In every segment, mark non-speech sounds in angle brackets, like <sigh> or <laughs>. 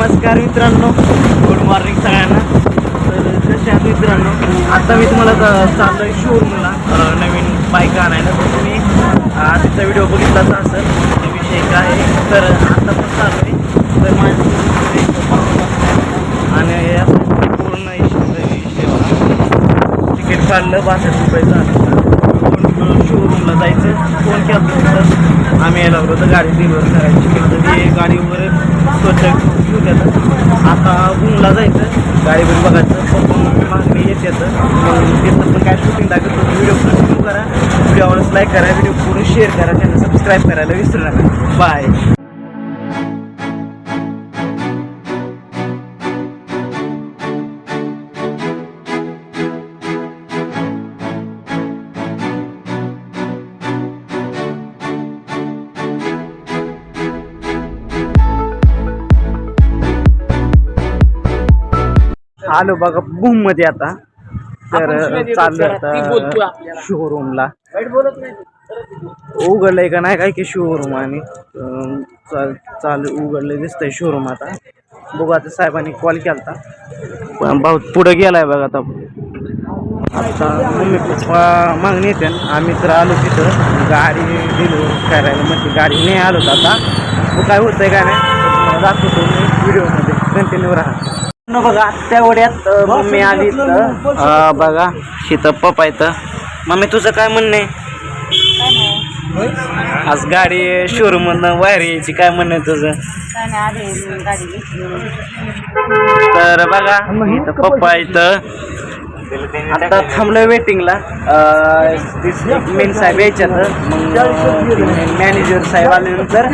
नमस्कार मित्रांनो. Good morning सगळ्यांना. तर जसे आहात मित्रांनो? आता मी तुम्हाला चा- आहे शोरूमला. नवीन बाईक आणायला. तर तुम्ही आधीचा व्हिडिओ बघितलाच असेल. तो विषय काय आहे. तर आता पण चालू आहे. तर माझी आणि या पूर्ण तिकीट काढलं बासष्ट रुपये झालं. शोरूमला जायचं. फोन केला तिथं आम्ही यायला होतं तर गाडी डिलिव्हर करायची. तर ती गाडी वगैरे स्वच्छ घेऊ देतात आता गुंगला जायचं गाडीवर बघायचं पप्पा मागणी येते मग तिथं पण काय शूटिंग लागेल तर व्हिडिओ कंटिन्यू करा. व्हिडिओ आवडत लाईक करा. व्हिडिओ पूर्ण शेअर करा. त्यांना सबस्क्राईब करायला विसरू नका. बाय आलो बघा बूममध्ये आता. तर चाललो आता शोरूमला उघडलंय का नाही काय की शोरूम आणि चाल चालू उघडलं दिसतंय शोरूम आता. बघू आता साहेबांनी कॉल केला पण भाऊ पुढे गेलाय बघा आता. आता मम्मी पप्पा मागणी येते. आम्ही तर आलो तिथं. गाडी डिलिव्हर करायला म्हणजे गाडी नाही आलो आता. काय होतंय काय नाही. दाखवतो मी व्हिडिओमध्ये कंटिन्यू राहा बघा तेवढ्यात अं, मम्मी आली इथं. बघा पप्पा इथं मम्मी तुझं काय म्हणणं आहे? आज गाडी शोरूम मधनं बाहेर यायची काय म्हणणं आहे तुझं? तर बघा इथं पप्पा इथं. आता थांबलोय वेटिंगला मेन साहेब यायच्यात. मग मॅनेजर साहेब आल्यानंतर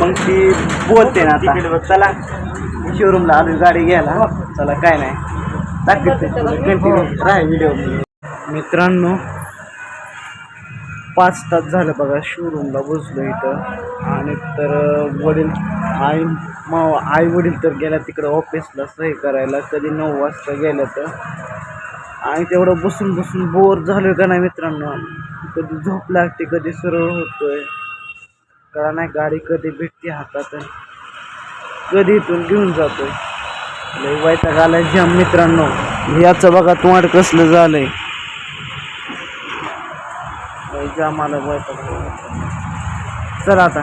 मग ती बोलते ना आता. चला. शोरूमला आलो गाडी घ्यायला. चला काय नाही. दाखवते. कंटिन्यू राहा व्हिडिओ मित्रांनो पाच तास झालं बघा शोरूमला बसलो इथं. आणि तर वडील आई माव आई वडील तर गेल्या तिकडं ऑफिसला सही करायला. कधी नऊ वाजता गेल्या तर. आणि तेवढं बसून बसून बोर झालोय का नाही मित्रांनो? कधी झोप लागते कधी सरळ होतोय. कळा नाही गाडी कधी भेटते हातात कधी इथून घेऊन जातो लय वैताग आलाय जाम मित्रांनो. याचं बघा तुम्हाला कसलं झालंय. लय जाम आलं वैताग चला आता.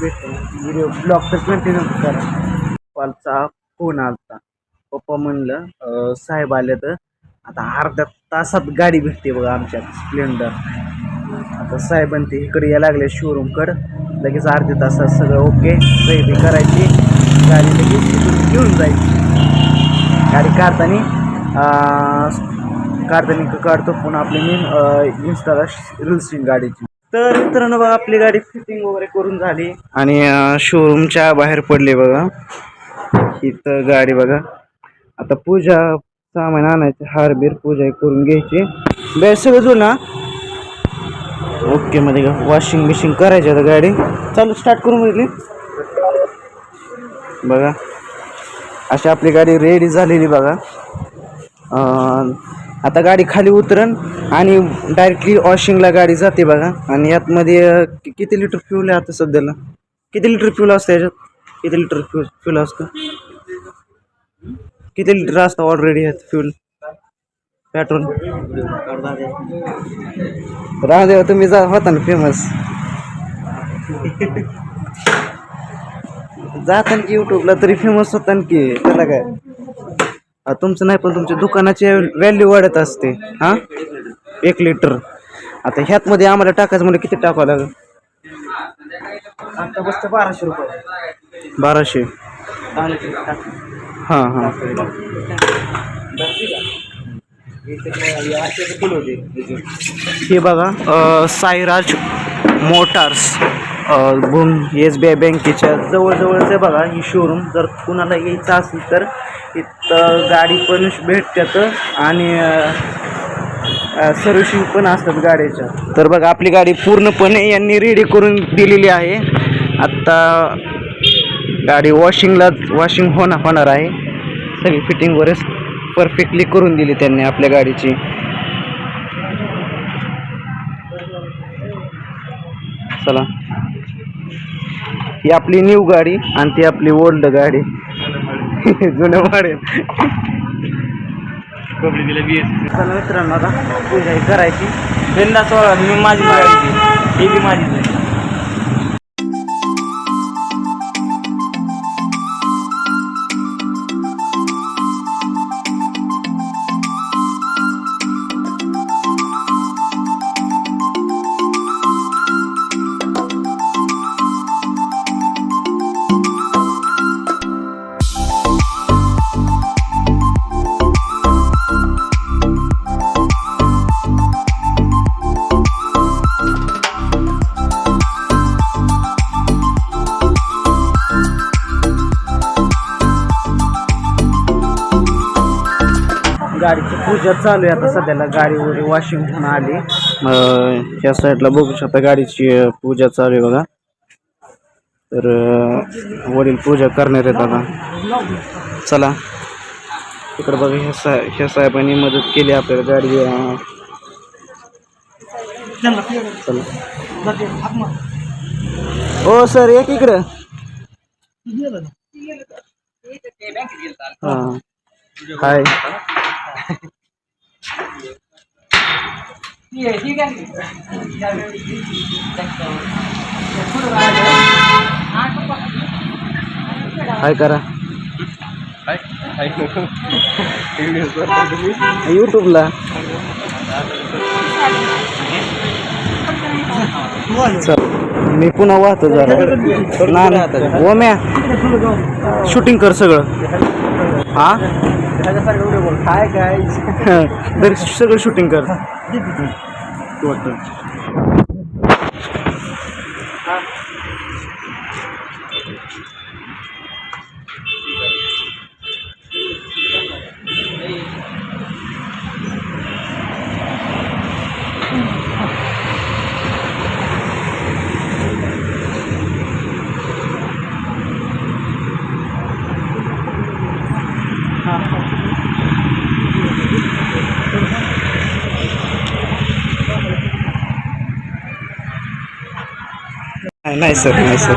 भेटतो व्हिडिओ ब्लॉग तर कंटिन्यू करा. कॉलचा फोन आलता. पप्पा म्हणलं साहेब आले तर. आता अर्ध्या तासात गाडी भेटते बघा आमच्या स्प्लेंडर. आता साहेबांनी इकडे या लागले शोरूमकडं लगेच अर्ध्या तासात सगळं ओके सही करायची. गाडी लगेच तिथून घेऊन जायची. गाडी काढताना काढताना क- काढतो पुन्हा आपली मी इन्स्टाला रिल्सिंग गाडीची. तर मित्रांनो बघा आपली गाडी फिटिंग वगैरे करून झाली. आणि शोरूमच्या बाहेर पडली बघा. इथं गाडी बघा. आता पूजा सामान आणायचं हारबीर पूजा करून घ्यायची. बॅग सगळं जुना. ओके मध्ये का? वॉशिंग बिशिंग करायची आता गाडी. चालू स्टार्ट करून म्हटली बघा. अशी आपली गाडी रेडी झालेली बघा. आता गाडी खाली उतरण आणि डायरेक्टली वॉशिंगला गाडी जाते बघा. आणि यातमध्ये किती लिटर फ्यूल आहे आता सध्याला? किती लिटर फ्यूल असतं याच्यात? किती लिटर फ्यूल फ्यूल असतं? किती लिटर असतं ऑलरेडी ह्यात फ्यूल पेट्रोल. राहू तुम्ही जा होता ना फेमस जाता की युट्यूबला तरी फेमस होता ना की त्याला काय? तुमचं नाही पण तुमच्या दुकानाची व्हॅल्यू वाढत असते हा? एक लिटर आता ह्यात मध्ये आम्हाला टाकायचं म्हणजे किती टाकावं लागेल? आता बसतं बाराशे रुपये. बाराशे. हां हां. हे बघा अ, Sairaj motors S B I बँकेच्या जवळजवळचं बघा ही शोरूम जर कुणाला यायचं असेल तर इथं गाडी पण भेटतात आणि सर्व्हिसिंग पण असतात गाडीच्या. तर बघा आपली गाडी पूर्णपणे यांनी रेडी करून दिलेली आहे. आत्ता गाडी वॉशिंगला वॉशिंग होणार होणार आहे. सगळी फिटिंग वगैरे परफेक्टली करून दिली त्यांनी आपल्या गाडीची. चला. ही आपली न्यू गाडी आणि ती आपली ओल्ड गाडी. <laughs> जुनं मॉडेल चला मित्रांनो आता पूजा करायची. बिंदास वळा मी माझी मारायची ही बी माझीच आहे गाडीची पूजा चालू आहे आता सध्याला. गाडी वगैरे वॉशिंग होऊन आली. ह्या साईडला बघू शकता गाडीची अं, पूजा चालू आहे बघा. तर अं, वडील पूजा करणार आहेत आता. चला. इकडे बघा ह्या सा ह्या साहेबांनी मदत केली आपल्याला गाडी. अं, चला. ओ सर एक इकडं. हां. हाय. हाय करा. युट्यूबला. चल मी पुन्हा वाहतो जरा. ना ना. ओम्या शूटिंग कर सगळं. हा? काय काय तरी सगळं शूटिंग कर. <laughs> नाही नाही सर नाही सर.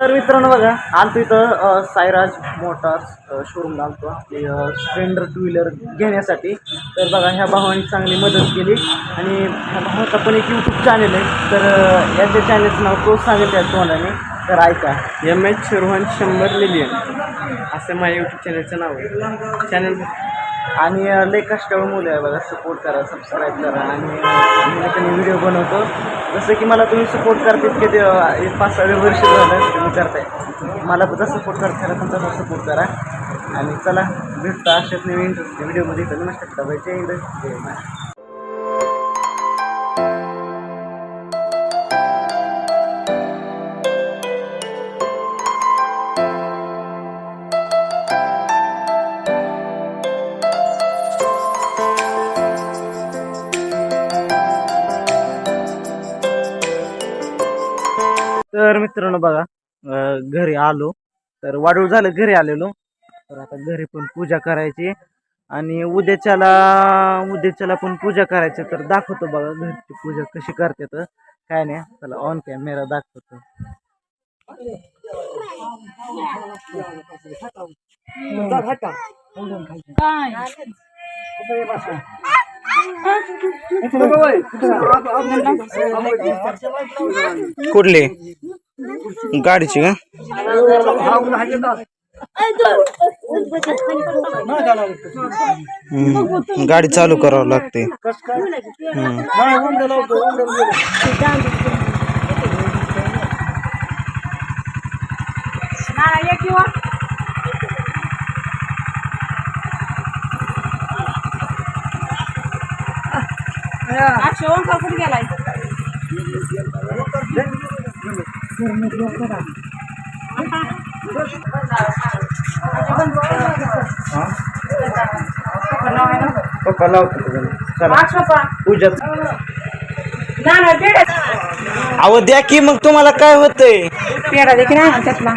तर मित्रांनो बघा आलतो इथं साईराज मोटार्स शोरूमला आलतो. आपली स्प्लेंडर टू व्हीलर घेण्यासाठी. तर बघा ह्या भावाने चांगली मदत केली. आणि ह्या भावाचा पण एक यूट्यूब चॅनल आहे. तर याच्या चॅनलचं नाव तो सांगेल त्या मी. तर ऐका. एम एच रोहन शंभर मिलियन असं माझ्या युट्यूब चॅनलचं नाव आहे. चॅनल आणि लय कष्टाळू मुलं आहे बघा. सपोर्ट करा सबस्क्राईब करा. आणि मी त्यांनी व्हिडिओ बनवतो. जसं की मला तुम्ही सपोर्ट करते की ते एक पाच सहा वर्ष झालं. तुम्ही करताय. मला तसं सपोर्ट करताय पण तसं सपोर्ट करा. आणि चला भेटतो अशाच नवीन व्हिडिओमध्ये तर नमस्कार जय हिंद. जय. तर मित्रांनो बघा घरी आलो. तर वाढूळ झालं घरी आलेलो. तर आता घरी पण पूजा करायची. आणि उद्याच्याला उद्याच्याला पण पूजा करायची. तर दाखवतो बघा घरची पूजा कशी करते तर. काय नाही चला ऑन कॅमेरा दाखवतो. कुठली? गाडीची का? गाडी चालू करावं लागते. गेलाय. चला. पूजा. अहो द्या की मग तुम्हाला काय होतंय? पेढा देखील ना त्यातला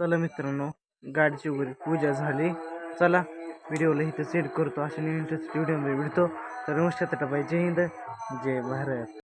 चला मित्रांनो गाडीची वगैरे पूजा झाली. चला व्हिडिओला इथं सेट करतो. अशा इंटरेस्ट व्हिडिओ भेटतो. तर नमस्कार पाहिजे जय हिंद. जय भारत.